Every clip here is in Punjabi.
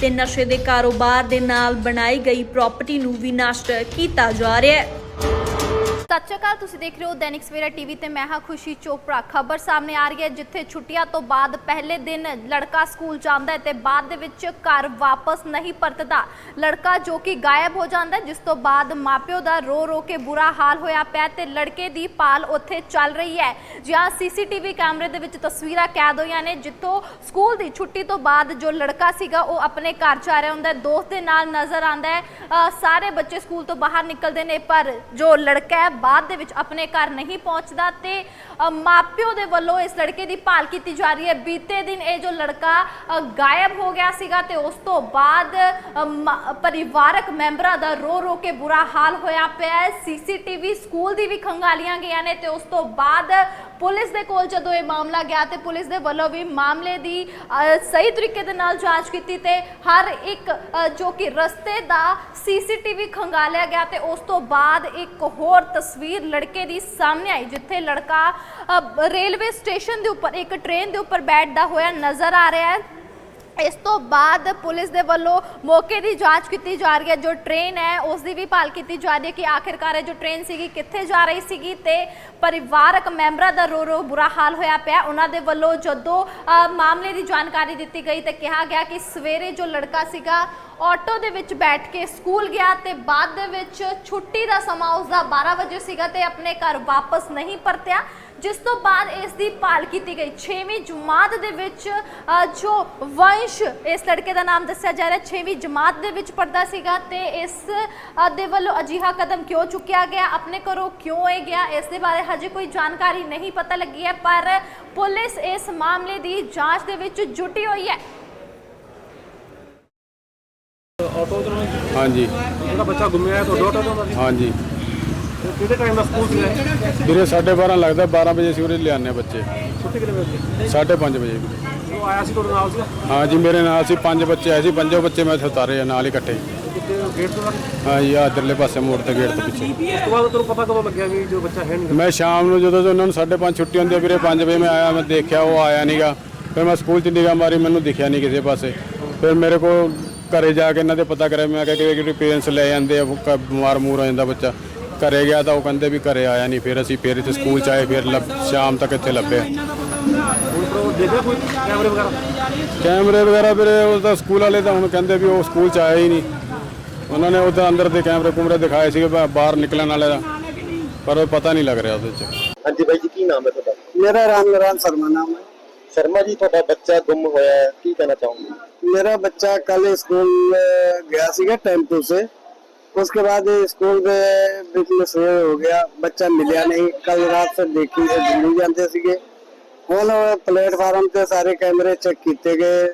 ਤੇ ਨਸ਼ੇ ਦੇ ਕਾਰੋਬਾਰ ਦੇ ਨਾਲ ਬਣਾਈ ਗਈ ਪ੍ਰਾਪਰਟੀ ਨੂੰ ਵੀ ਨਸ਼ਟ ਕੀਤਾ ਜਾ ਰਿਹਾ ਹੈ। ਸਤਿ ਸ਼੍ਰੀ ਅਕਾਲ, ਤੁਸੀਂ ਦੇਖ ਰਹੇ ਹੋ ਦੈਨਿਕ ਸਵੇਰਾ ਟੀਵੀ ਤੇ ਮੈਂ ਹਾਂ ਖੁਸ਼ੀ ਚੋਪੜਾ। ਖਬਰ ਸਾਹਮਣੇ ਆ ਰਹੀ ਹੈ ਜਿੱਥੇ ਛੁੱਟੀਆਂ ਤੋਂ ਬਾਅਦ ਪਹਿਲੇ ਦਿਨ ਲੜਕਾ ਸਕੂਲ ਜਾਂਦਾ ਹੈ ਤੇ ਬਾਅਦ ਦੇ ਵਿੱਚ ਘਰ ਵਾਪਸ ਨਹੀਂ ਪਰਤਦਾ। ਲੜਕਾ ਜੋ ਕਿ ਗਾਇਬ ਹੋ ਜਾਂਦਾ ਜਿਸ ਤੋਂ ਬਾਅਦ ਮਾਪਿਓ ਦਾ ਰੋ ਰੋ ਕੇ ਬੁਰਾ ਹਾਲ ਹੋਇਆ ਪਿਆ ਤੇ ਲੜਕੇ ਦੀ ਪਾਲ ਉੱਥੇ ਚੱਲ ਰਹੀ ਹੈ। ਜਿਹਾਂ ਸੀਸੀਟੀਵੀ ਕੈਮਰੇ ਦੇ ਵਿੱਚ ਤਸਵੀਰਾਂ ਕੈਦ ਹੋਈਆਂ ਨੇ, ਜਿੱਥੋਂ ਸਕੂਲ ਦੀ ਛੁੱਟੀ ਤੋਂ ਬਾਅਦ ਜੋ ਲੜਕਾ ਸੀਗਾ, ਉਹ ਆਪਣੇ ਘਰ ਜਾ ਰਿਹਾ ਹੁੰਦਾ ਹੈ। ਦੋਸਤ ਦੇ ਨਾਲ ਨਜ਼ਰ ਆਉਂਦਾ ਹੈ। ਸਾਰੇ ਬੱਚੇ ਸਕੂਲ ਤੋਂ ਬਾਹਰ ਨਿਕਲਦੇ ਨੇ, ਪਰ ਜੋ ਲੜਕਾ ਹੈ ਬਾਅਦ ਦੇ ਵਿੱਚ ਆਪਣੇ ਘਰ ਨਹੀਂ ਪਹੁੰਚਦਾ ਤੇ ਮਾਪਿਓ ਦੇ ਵੱਲੋਂ ਇਸ ਲੜਕੇ ਦੀ ਭਾਲ ਕੀਤੀ ਜਾ ਰਹੀ ਹੈ। ਬੀਤੇ ਦਿਨ ਇਹ ਜੋ ਲੜਕਾ ਗਾਇਬ ਹੋ ਗਿਆ ਸੀਗਾ ਤੇ ਉਸ ਤੋਂ ਬਾਅਦ ਪਰਿਵਾਰਕ ਮੈਂਬਰਾਂ ਦਾ ਰੋ ਰੋ ਕੇ ਬੁਰਾ ਹਾਲ ਹੋਇਆ ਪਿਆ ਹੈ। ਸੀਸੀਟੀਵੀ ਸਕੂਲ ਦੀ ਵੀ ਖੰਗਾਲੀਆਂ ਗਈਆਂ ਨੇ ਤੇ ਉਸ ਤੋਂ ਬਾਅਦ ਪੁਲਿਸ ਦੇ ਕੋਲ ਜਦੋਂ ਇਹ ਮਾਮਲਾ ਗਿਆ ਤੇ ਪੁਲਿਸ ਦੇ ਵੱਲੋਂ ਵੀ ਮਾਮਲੇ ਦੀ ਸਹੀ ਤਰੀਕੇ ਦੇ ਨਾਲ ਜਾਂਚ ਕੀਤੀ ਤੇ ਹਰ ਇੱਕ ਜੋ ਕਿ ਰਸਤੇ ਦਾ ਸੀਸੀਟੀਵੀ ਖੰਗਾਲਿਆ ਗਿਆ ਤੇ ਉਸ ਤੋਂ ਬਾਅਦ ਇੱਕ ਹੋਰ ਤਸਵੀਰ ਲੜਕੇ ਦੀ ਸਾਹਮਣੇ ਆਈ, ਜਿੱਥੇ ਲੜਕਾ ਰੇਲਵੇ ਸਟੇਸ਼ਨ ਦੇ ਉੱਪਰ, ਇੱਕ ਟ੍ਰੇਨ ਦੇ ਉੱਪਰ ਬੈਠਦਾ ਹੋਇਆ ਨਜ਼ਰ ਆ ਰਿਹਾ ਹੈ। ਇਸ ਤੋਂ ਬਾਅਦ ਪੁਲਿਸ ਦੇ ਵੱਲੋਂ ਮੌਕੇ ਦੀ ਜਾਂਚ ਕੀਤੀ ਜਾ ਰਹੀ ਹੈ। ਜੋ ਟ੍ਰੇਨ ਹੈ ਉਸ ਦੀ ਵੀ ਭਾਲ ਕੀਤੀ ਜਾ ਰਹੀ ਹੈ ਕਿ ਆਖਿਰਕਾਰ ਇਹ ਜੋ ਟ੍ਰੇਨ ਸੀਗੀ, ਕਿੱਥੇ ਜਾ ਰਹੀ ਸੀਗੀ ਤੇ ਪਰਿਵਾਰਕ ਮੈਂਬਰਾਂ ਦਾ ਰੋ ਰੋ ਬੁਰਾ ਹਾਲ ਹੋਇਆ ਪਿਆ। ਉਹਨਾਂ ਦੇ ਵੱਲੋਂ ਜਦੋਂ ਮਾਮਲੇ ਦੀ ਜਾਣਕਾਰੀ ਦਿੱਤੀ ਗਈ ਤੇ ਕਿਹਾ ਗਿਆ ਕਿ ਸਵੇਰੇ ਜੋ ਲੜਕਾ ਸੀਗਾ, ਆਟੋ ਦੇ ਵਿੱਚ ਬੈਠ ਕੇ ਸਕੂਲ ਗਿਆ ਤੇ ਬਾਅਦ ਦੇ ਵਿੱਚ ਛੁੱਟੀ ਦਾ ਸਮਾਂ ਉਸਦਾ 12 ਵਜੇ ਸੀਗਾ ਤੇ ਆਪਣੇ ਘਰ ਵਾਪਸ ਨਹੀਂ ਪਰਤਿਆ। ਜਿਸ ਤੋਂ ਬਾਅਦ ਇਸ ਦੀ ਭਾਲ ਕੀਤੀ ਗਈ। 6ਵੀਂ ਜਮਾਤ ਦੇ ਵਿੱਚ ਜੋ ਵੰਸ਼ ਇਸ ਲੜਕੇ ਦਾ ਨਾਮ ਦੱਸਿਆ ਜਾ ਰਿਹਾ 6ਵੀਂ ਜਮਾਤ ਦੇ ਵਿੱਚ ਪੜਦਾ ਸੀਗਾ ਤੇ ਇਸ ਦੇ ਵੱਲੋਂ ਅਜਿਹਾ ਕਦਮ ਕਿਉਂ ਚੁੱਕਿਆ ਗਿਆ? ਆਪਣੇ ਘਰੋਂ ਕਿਉਂ ਇਹ ਗਿਆ? ਇਸ ਦੇ ਬਾਰੇ ਹਜੇ ਕੋਈ ਜਾਣਕਾਰੀ ਨਹੀਂ ਪਤਾ ਲੱਗੀ ਹੈ ਪਰ ਪੁਲਿਸ ਇਸ ਮਾਮਲੇ ਦੀ ਜਾਂਚ ਦੇ ਵਿੱਚ ਜੁਟੀ ਹੋਈ ਹੈ। ਆਟੋ ਹਾਂਜੀ। ਜਿਹੜਾ ਬੱਚਾ ਗੁੰਮਿਆ ਹੈ ਤੁਹਾਡਾ ਆਟੋ ਚਲਾਉਂਦਾ ਹਾਂਜੀ। ਕਿਹੜੇ ਟਾਈਮ ਦਾ ਸਕੂਲ ਸੀ? ਵੀਰੇ 12:30 ਲੱਗਦਾ 12 ਵਜੇ ਸੀ ਉਰੇ ਲਿਆਨੇ ਬੱਚੇ। ਛੁੱਟੀ ਕਿੰਨੇ ਵਜੇ 5:30 ਵਜੇ। ਉਹ ਆਇਆ ਸੀ ਤੁਹਾਡੇ ਨਾਲ ਸੀ ਹਾਂਜੀ ਮੇਰੇ ਨਾਲ ਸੀ ਪੰਜ ਬੱਚੇ ਆਏ ਸੀ ਪੰਜੋ ਬੱਚੇ ਮੈਂ ਆ ਨਾਲ ਹੀ ਇਕੱਠੇ। ਕਿਤੇ ਗੇਟ ਤੋਂ ਲੱਗ ਹਾਂਜੀ ਆ ਇਧਰਲੇ ਪਾਸੇ ਮੋੜ ਤੇ ਗੇਟ ਤੋਂ ਪਿੱਛੇ। ਉਸ ਤੋਂ ਬਾਅਦ ਤੁਹਾਨੂੰ ਪਤਾ ਕਦੋਂ ਲੱਗਿਆ ਵੀ ਜੋ ਬੱਚਾ ਹੈ ਨਹੀਂ ਮੈਂ ਸ਼ਾਮ ਨੂੰ ਜਦੋਂ ਉਹਨਾਂ ਨੂੰ 5:30 ਛੁੱਟੀ ਹੁੰਦੀ ਆ ਵੀਰੇ 5 ਵਜੇ ਮੈਂ ਆਇਆ ਮੈਂ ਦੇਖਿਆ ਉਹ ਆਇਆ ਨਹੀਂਗਾ ਫਿਰ ਮੈਂ ਸਕੂਲ 'ਚ ਨਿਗਾਹ ਮਾਰੀ ਮੈਨੂੰ ਦਿਖਿਆ ਨਹੀਂ ਕਿਸੇ ਪਾਸੇ। ਫਿਰ ਮੇਰੇ ਕੋਲ ਘਰੇ ਜਾ ਕੇ ਇਹਨਾਂ ਦੇ ਪਤਾ ਕਰਿਆ ਮੈਂ ਕਿਹਾ ਕਿ ਪੇਰੈਂਟਸ ਲੈ ਜਾਂਦੇ ਆ ਬਿਮਾਰ ਮੂਰ ਹੋ ਜਾਂਦਾ ਬੱਚਾ। ਘਰੇ ਗਿਆ ਤਾਂ ਉਹ ਕਹਿੰਦੇ ਵੀ ਘਰੇ ਆਇਆ ਨਹੀਂ ਫਿਰ ਅਸੀਂ ਫਿਰ ਇੱਥੇ ਸਕੂਲ 'ਚ ਆਏ ਫਿਰ ਲੱਭ- ਸ਼ਾਮ ਤੱਕ ਇੱਥੇ ਲੱਭਿਆ ਹੁਣ ਪਰ ਉਹ ਦੇਖਿਆ ਕੋਈ ਕੈਮਰੇ ਵਗੈਰਾ ਕੈਮਰੇ ਵਗੈਰਾ ਵੀਰੇ ਉਹ ਤਾਂ ਸਕੂਲ ਵਾਲੇ ਤਾਂ ਹੁਣ ਕਹਿੰਦੇ ਵੀ ਉਹ ਸਕੂਲ ਚ ਆਇਆ ਹੀ ਨਹੀਂ ਉਹਨਾਂ ਨੇ ਉਹਦੇ ਅੰਦਰ ਦੇ ਕੈਮਰੇ ਕੁਮਰੇ ਦਿਖਾਏ ਸੀਗੇ ਬਾ- ਬਾਹਰ ਨਿਕਲਣ ਵਾਲੇ ਦਾ ਪਰ ਉਹ ਪਤਾ ਨਹੀਂ ਲੱਗ ਰਿਹਾ ਉਹਦੇ ਚ ਹਾਂਜੀ ਬਾਈ ਜੀ ਕੀ ਨਾਮ ਹੈ ਤੁਹਾਡਾ मेरा रामनारायण शर्मा नाम है ਸ਼ਰਮਾ ਜੀ ਤੁਹਾਡਾ ਬੱਚਾ ਗੁੰਮ ਹੋਇਆ ਹੈ ਕੀ ਕਹਿਣਾ ਚਾਹੋਗੇ मेरा बच्चा कल स्कूल गया सीगा टेम्पो से उसके बाद स्कूल में बीच में सोए हो गया बच्चा मिलिया नहीं कल रात से देखी से दिल्ली जाते ਸੀਗੇ ਹੁਣ ਪਲੇਟਫਾਰਮ ਤੇ ਸਾਰੇ ਕੈਮਰੇ ਚੈੱਕ ਕੀਤੇ ਗਏ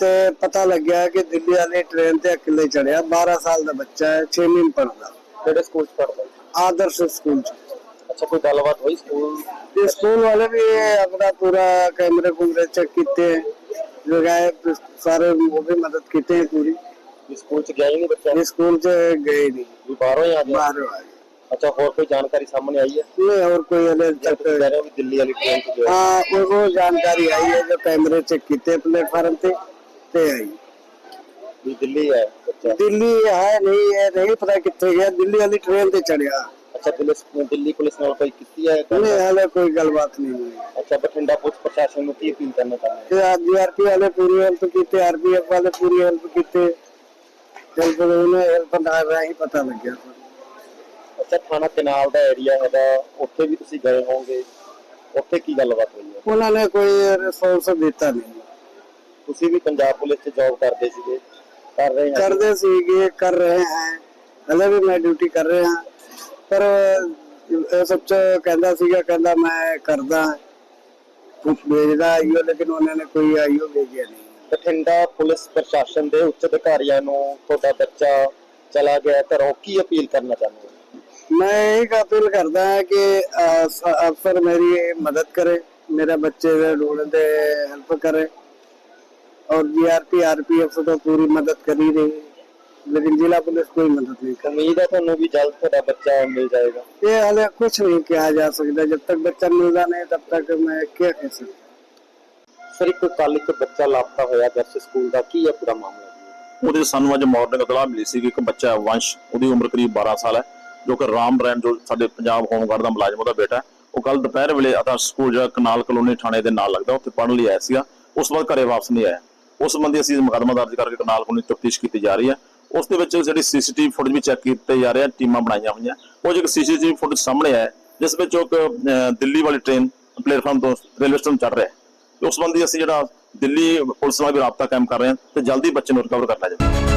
ਤੇ ਪਤਾ ਲੱਗਿਆ ਕਿ ਦਿੱਲੀ ਵਾਲੀ ਟ੍ਰੇਨ ਤੇ ਇਕੱਲੇ ਚੜਿਆ 12 ਸਾਲ ਦਾ ਬੱਚਾ ਹੈ 6ਵੀਂ में ਪੜਦਾ ਕਿਹੜੇ ਸਕੂਲ ਚ ਪੜ੍ਹਦਾ ਹੈ ਆਦਰਸ਼ ਸਕੂਲ ਚ ਅੱਛਾ ਕੋਈ ਗੱਲਬਾਤ ਹੋਈ ਸਕੂਲ ਤੇ ਸਕੂਲ ਵਾਲੇ ਵੀ ਆਪਣਾ ਪੂਰਾ ਕੈਮਰੇ ਕੁਮਰੇ ਚੈੱਕ ਕੀਤੇ ਲਗਾਏ ਸਾਰੇ ਉਹ ਵੀ ਮਦਦ ਕੀਤੇ ਹੈ ਪੂਰੀ ਵੀ ਸਕੂਲ ਚ ਗਿਆ ਹੀ ਨਹੀਂ ਬੱਚਾ ਇਹ ਸਕੂਲ ਚ ਗਏ ਨਹੀਂ ਵੀ ਬਾਹਰੋਂ ਹੀ ਆ ਗਿਆ ਬਾਹਰ ਆ ਗਏ ਅੱਛਾ ਹੋਰ ਕੋਈ ਜਾਣਕਾਰੀ ਸਾਹਮਣੇ ਆਈ ਹੈ ਨਹੀਂ और कोई हले ਜਾਂ तक ਤੁਸੀਂ ਕਹਿ ਰਹੇ ਹੋ ਵੀ ਦਿੱਲੀ ਵਾਲੀ ਟ੍ਰੇਨ ਚ ਗਿਆ हाँ वो वो जानकारी आई है जो कैमरे चेक किते प्लेटफार्म पे ते आई ਵੀ ਦਿੱਲੀ ਹੈ ਬੱਚਾ दिल्ली है नहीं है नहीं पता कितने गया दिल्ली वाली ट्रेन ते चढ़िया ਅੱਛਾ ਪੁਲਿਸ ਦਿੱਲੀ ਪੁਲਿਸ ਨਾਲ ਕੋਈ ਕੀਤੀ ਹੈ ਗੱਲ? नहीं हले कोई गलबात नहीं हुई ਅੱਛਾ ਬਠਿੰਡਾ ਪੁਲਿਸ ਪ੍ਰਸ਼ਾਸਨ ਨੂੰ ਕੀ ਅਪੀਲ ਕਰਨਾ ਚਾਹੁੰਦੇ ये जीआरपी वाले पूरी हेल्प कीते आरपीएफ वाले पूरी हेल्प कीते ਹੈਲਪ ਉਹਨਾਂ ਹੈਲਪ ਨਾਲ ਰਾਹੀਂ ਪਤਾ ਲੱਗਿਆ। ਅੱਛਾ ਥਾਣਾ ਕਨਾਲ ਦਾ ਏਰੀਆ ਹੈਗਾ ਉੱਥੇ ਵੀ ਤੁਸੀਂ ਗਏ ਹੋਵੋਗੇ। ਉੱਥੇ ਕੀ ਗੱਲਬਾਤ ਹੋਈ ਹੈ? ਉਹਨਾਂ ਨੇ ਕੋਈ ਰਿਸੋਰਸ ਦਿੱਤਾ ਨਹੀਂ। ਤੁਸੀਂ ਵੀ ਪੰਜਾਬ ਪੁਲਿਸ 'ਚ ਜੌਬ ਕਰਦੇ ਸੀਗੇ ਕਰ ਰਹੇ ਹਾਂ। ਕਰਦੇ ਸੀਗੇ ਕਰ ਰਹੇ ਹਾਂ। ਹਲੇ ਵੀ ਮੈਂ ਡਿਊਟੀ ਕਰ ਰਿਹਾ। ਪਰ ਇਹ ਸਭ ਚ ਕਹਿੰਦਾ ਸੀਗਾ ਕਹਿੰਦਾ ਮੈਂ ਕਰਦਾ। ਕੁਝ ਭੇਜਦਾ ਆਈਓ ਲੇਕਿਨ ਉਹਨਾਂ ਨੇ ਕੋਈ ਆਈਓ ਵੇਚਿਆ ਨਹੀਂ। ਬਠਿੰਡਾ ਪੁਲਿਸ ਪ੍ਰਸ਼ਾਸਨ ਦੇ ਉੱਚ ਅਧਿਕਾਰੀਆਂ ਨੂੰ ਤੁਹਾਡਾ ਬੱਚਾ ਚਲਾ ਗਿਆ ਘਰੋਂ ਕੀ ਅਪੀਲ ਕਰਨਾ ਚਾਹੁੰਦੇ ਹੋ ਮੈਂ ਇਹ ਅਪੀਲ ਕਰਦਾ ਹਾਂ ਕਿ ਅਫਸਰ ਮੇਰੀ ਮਦਦ ਕਰੇ ਮੇਰਾ ਬੱਚੇ ਦੇ ਢੂੰਢਣ ਤੇ ਹੈਲਪ ਕਰੇ और जीआरपी आरपीएफ तो पूरी मदद कर ही रही है लेकिन जिला पुलिस कोई मदद नहीं कर उम्मीद है तो भी जल्द थोड़ा बच्चा मिल जाएगा ये हाल कुछ नहीं किया जा सकता जब तक बच्चा मिलता नहीं तब तक मैं क्या कह सकता ਸਰ ਇੱਕ ਕੱਲ ਇੱਕ ਬੱਚਾ ਲਾਪਤਾ ਹੋਇਆ ਦਰਸ਼ ਸਕੂਲ ਦਾ ਕੀ ਹੈ ਪੂਰਾ ਮਾਮਲਾ? ਉਹਦੇ ਸਾਨੂੰ ਅੱਜ ਮਾਰਨਿੰਗ ਇਤਲਾਹ ਮਿਲੀ ਸੀ ਕਿ ਇੱਕ ਬੱਚਾ ਹੈ ਵੰਸ਼ ਉਹਦੀ ਉਮਰ ਕਰੀਬ 12 ਸਾਲ ਹੈ ਜੋ ਕਿ ਰਾਮ ਰੈਨ ਜੋ ਸਾਡੇ ਪੰਜਾਬ ਹੋਮਗਾਰਡ ਦਾ ਮੁਲਾਜ਼ਮ ਉਹਦਾ ਬੇਟਾ ਹੈ। ਉਹ ਕੱਲ ਦੁਪਹਿਰ ਵੇਲੇ ਆਦਰਸ਼ ਸਕੂਲ ਜਿਹੜਾ ਕਨਾਲ ਕਲੋਨੀ ਥਾਣੇ ਦੇ ਨਾਲ ਲੱਗਦਾ ਉੱਥੇ ਪੜ੍ਹਨ ਲਈ ਆਇਆ ਸੀਗਾ। ਉਸ ਤੋਂ ਬਾਅਦ ਘਰੇ ਵਾਪਸ ਨਹੀਂ ਆਇਆ। ਉਸ ਸੰਬੰਧੀ ਅਸੀਂ ਮੁਕੱਦਮਾ ਦਰਜ ਕਰਕੇ ਕਨਾਲ ਕਲੋਨੀ ਤਫਤੀਸ਼ ਕੀਤੀ ਜਾ ਰਹੀ ਹੈ। ਉਸ ਦੇ ਵਿੱਚ ਜਿਹੜੀ ਸੀਸੀਟੀਵੀ ਫੁਟੇਜ ਵੀ ਚੈੱਕ ਕੀਤੇ ਜਾ ਰਹੇ ਆ ਟੀਮਾਂ ਬਣਾਈਆਂ ਹੋਈਆਂ। ਉਹ ਜੋ ਸੀਸੀਟੀਵੀ ਫੁਟੇਜ ਸਾਹਮਣੇ ਆਇਆ ਹੈ, ਜਿਸ ਵਿੱਚ ਉਹ ਇੱਕ ਅਹ, ਦਿੱਲੀ ਵਾਲੀ ਟ੍ਰੇਨ ਪਲੇਟਫਾਰਮ ਤੋਂ ਰੇਲਵੇ ਸਟੇਸ਼ਨ ਚੜ ਰਿਹਾ ਹੈ। ਉਸ ਸੰਬੰਧੀ ਅਸੀਂ ਜਿਹੜਾ ਦਿੱਲੀ ਪੁਲਿਸ ਨਾਲ ਵੀ ਰਾਬਤਾ ਕਾਇਮ ਕਰ ਰਹੇ ਹਾਂ ਤੇ ਜਲਦੀ ਬੱਚੇ ਨੂੰ ਰਿਕਵਰ ਕਰਨਾ ਚਾਹੀਦਾ।